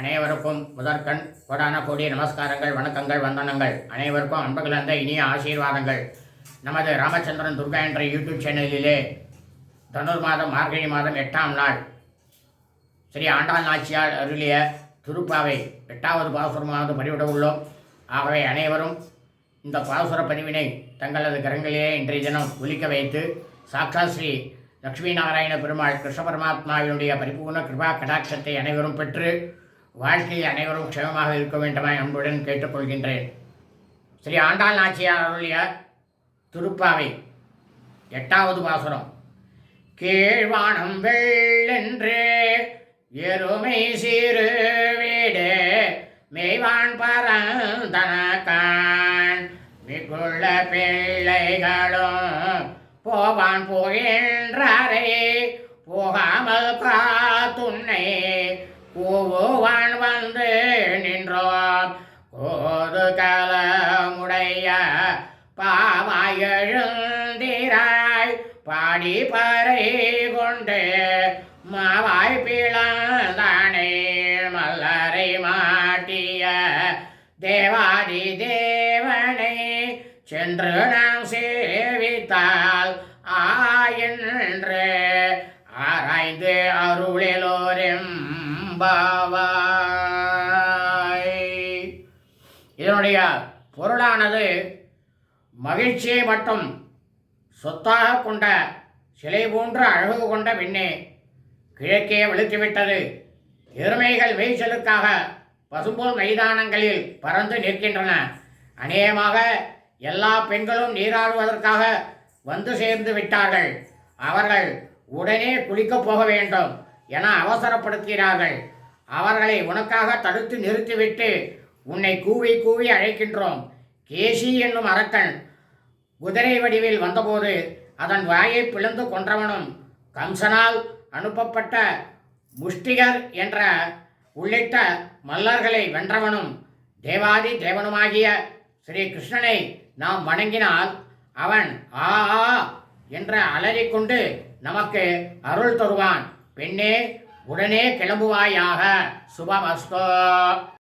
அனைவருக்கும் முதற்கண் கோடான கோடி நமஸ்காரங்கள் வணக்கங்கள் வந்தனங்கள். அனைவருக்கும் அன்பு கலந்த இனிய ஆசீர்வாதங்கள். நமது ராமச்சந்திரன் துர்கா என்ற யூடியூப் சேனலிலே தனுர் மாதம் மார்கழி மாதம் எட்டாம் நாள். ஸ்ரீ ஆண்டாள் நாச்சியார் அருளிய திருப்பாவை எட்டாவது பாசுரமாவது பதிவிட உள்ளோம். ஆகவே அனைவரும் இந்த பாசுர பதிவினை தங்களது கரங்களிலே இன்றைய தினம் ஒலிக்க வைத்து சாக்ஷாத் ஸ்ரீ லக்ஷ்மி நாராயண பெருமாள் கிருஷ்ண பரமாத்மாவினுடைய பரிபூர்ண கிருபா கடாட்சத்தை அனைவரும் பெற்று வாழ்க்கையில் அனைவரும் க்ஷேமமாக இருக்க வேண்டுமாய் அன்புடன் கேட்டுக்கொள்கின்றேன். ஸ்ரீ ஆண்டாள் நாச்சியார் அருளிய திருப்பாவை எட்டாவது பாசுரம். கீழ்வானம் வெள்ளென்று எருமை சிறு வீடு மெய்வான் பரந்தனக்கான் மிகுள்ள பிள்ளைகளும் போவான் போகின்றாரே போகாமல் காத்துன்னை ஓ வந்து நின்றோம் கோது கலமுடைய பாவாயெழுந்திராய். பாடி பறை கொண்டு மாவாய் பிளந்தானே. மல்லரை மாட்டிய தேவாதி தேவனை சென்று நாம் சேவித்தால் ஆயின்று ஆராய்ந்து அருளிலோரும் இதனுடைய பொருளானது மகிழ்ச்சியை மட்டும் சொத்தாக கொண்ட சிலை போன்ற அழகு கொண்ட விண்ணே கிழக்கே வெளுத்துவிட்டது எருமைகள் மேய்ச்சலுக்காக பசும்போல் மைதானங்களில் பறந்து நிற்கின்றன. அநேகமாக எல்லா பெண்களும் நீராடுவதற்காக வந்து சேர்ந்து விட்டார்கள். அவர்கள் உடனே குளிக்கப் போக வேண்டும் என அவசரப்படுத்துகிறார்கள் அவர்களை உனக்காக தடுத்து நிறுத்திவிட்டு உன்னை கூவி கூவி அழைக்கின்றோம். கேசி என்னும் அரக்கன் குதிரை வடிவில் வந்தபோது அதன் வாயை பிளந்து கொன்றவனும் கம்சனால் அனுப்பப்பட்ட முஷ்டிகர் என்ற உள்ளிட்ட மல்லர்களை வென்றவனும் தேவாதி தேவனுமாகிய ஸ்ரீ கிருஷ்ணனை நாம் வணங்கினால் அவன் ஆ ஆ என்ற அலறிக்கொண்டு நமக்கு அருள் தருவான். பெண்ணே உடனே கிளம்புவாயாக. சுபமஸ்தோ.